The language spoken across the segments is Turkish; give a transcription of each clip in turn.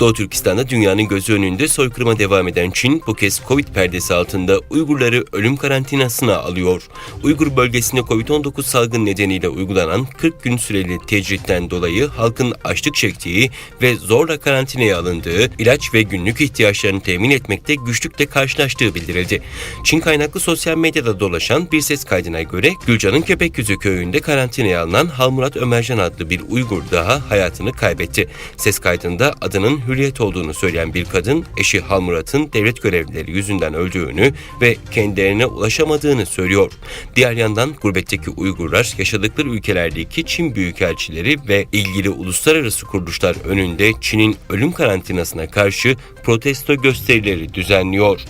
Doğu Türkistan'da dünyanın gözü önünde soykırıma devam eden Çin bu kez Covid perdesi altında Uygurları ölüm karantinasına alıyor. Uygur bölgesinde Covid-19 salgın nedeniyle uygulanan 40 gün süreli tecritten dolayı halkın açlık çektiği ve zorla karantinaya alındığı, ilaç ve günlük ihtiyaçlarını temin etmekte güçlükle karşılaştığı bildirildi. Çin kaynaklı sosyal medyada dolaşan bir ses kaydına göre Gülcan'ın Köpekyüzü köyünde karantinaya alınan Halmurat Ömercan adlı bir Uygur daha hayatını kaybetti. Ses kaydında adının Hürriyet olduğunu söyleyen bir kadın, eşi Halmurat'ın devlet görevlileri yüzünden öldüğünü ve kendilerine ulaşamadığını söylüyor. Diğer yandan gurbetteki Uygurlar yaşadıkları ülkelerdeki Çin büyükelçileri ve ilgili uluslararası kuruluşlar önünde Çin'in ölüm karantinasına karşı protesto gösterileri düzenliyor.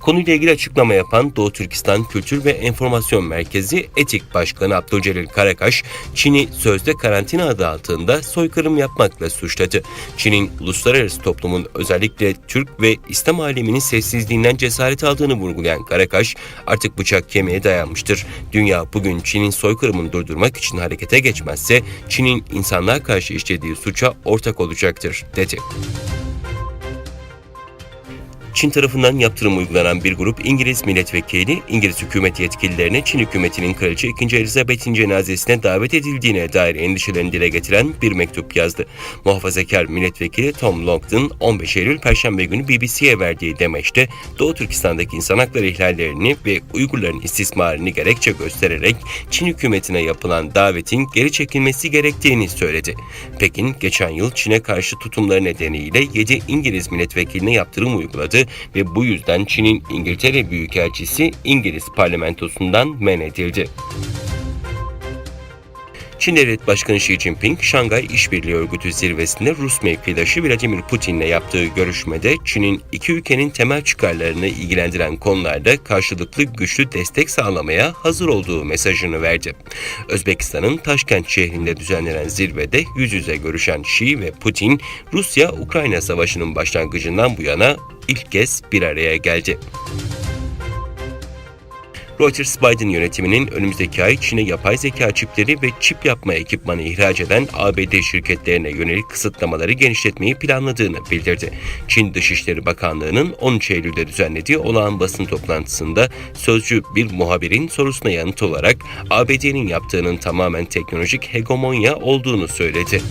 Konuyla ilgili açıklama yapan Doğu Türkistan Kültür ve Enformasyon Merkezi Etik Başkanı Abdülcelil Karakaş, Çin'i sözde karantina adı altında soykırım yapmakla suçladı. Çin'in uluslararası toplumun özellikle Türk ve İslam aleminin sessizliğinden cesaret aldığını vurgulayan Karakaş, artık bıçak kemiğe dayanmıştır. Dünya bugün Çin'in soykırımını durdurmak için harekete geçmezse Çin'in insanlığa karşı işlediği suça ortak olacaktır, dedi. Çin tarafından yaptırım uygulanan bir grup İngiliz milletvekili, İngiliz hükümet yetkililerine Çin hükümetinin Kraliçe 2. Elizabeth'in cenazesine davet edildiğine dair endişelerini dile getiren bir mektup yazdı. Muhafazakar milletvekili Tom Longton 15 Eylül Perşembe günü BBC'ye verdiği demeçte Doğu Türkistan'daki insan hakları ihlallerini ve Uygurların istismarını gerekçe göstererek Çin hükümetine yapılan davetin geri çekilmesi gerektiğini söyledi. Pekin geçen yıl Çin'e karşı tutumları nedeniyle 7 İngiliz milletvekiline yaptırım uyguladı ve bu yüzden Çin'in İngiltere Büyükelçisi İngiliz parlamentosundan men edildi. Çin Devlet Başkanı Xi Jinping, Şangay İşbirliği Örgütü zirvesinde Rus mevkidaşı Vladimir Putin'le yaptığı görüşmede Çin'in iki ülkenin temel çıkarlarını ilgilendiren konularda karşılıklı güçlü destek sağlamaya hazır olduğu mesajını verdi. Özbekistan'ın Taşkent şehrinde düzenlenen zirvede yüz yüze görüşen Xi ve Putin, Rusya-Ukrayna savaşının başlangıcından bu yana ilk kez bir araya geldi. Reuters Biden yönetiminin önümüzdeki ay Çin'e yapay zeka çipleri ve çip yapma ekipmanı ihraç eden ABD şirketlerine yönelik kısıtlamaları genişletmeyi planladığını bildirdi. Çin Dışişleri Bakanlığı'nın 13 Eylül'de düzenlediği olağan basın toplantısında sözcü bir muhabirin sorusuna yanıt olarak ABD'nin yaptığının tamamen teknolojik hegemonya olduğunu söyledi.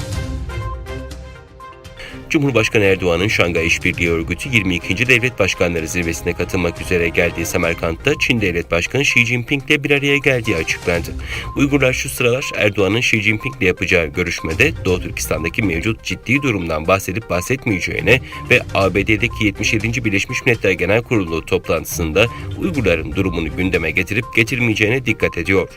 Cumhurbaşkanı Erdoğan'ın Şangay İşbirliği Örgütü 22. Devlet Başkanları Zirvesi'ne katılmak üzere geldiği Semerkant'ta Çin Devlet Başkanı Xi Jinping ile bir araya geldiği açıklandı. Uygurlar şu sıralar Erdoğan'ın Xi Jinping ile yapacağı görüşmede Doğu Türkistan'daki mevcut ciddi durumdan bahsedip bahsetmeyeceğine ve ABD'deki 77. Birleşmiş Milletler Genel Kurulu toplantısında Uygurların durumunu gündeme getirip getirmeyeceğine dikkat ediyor.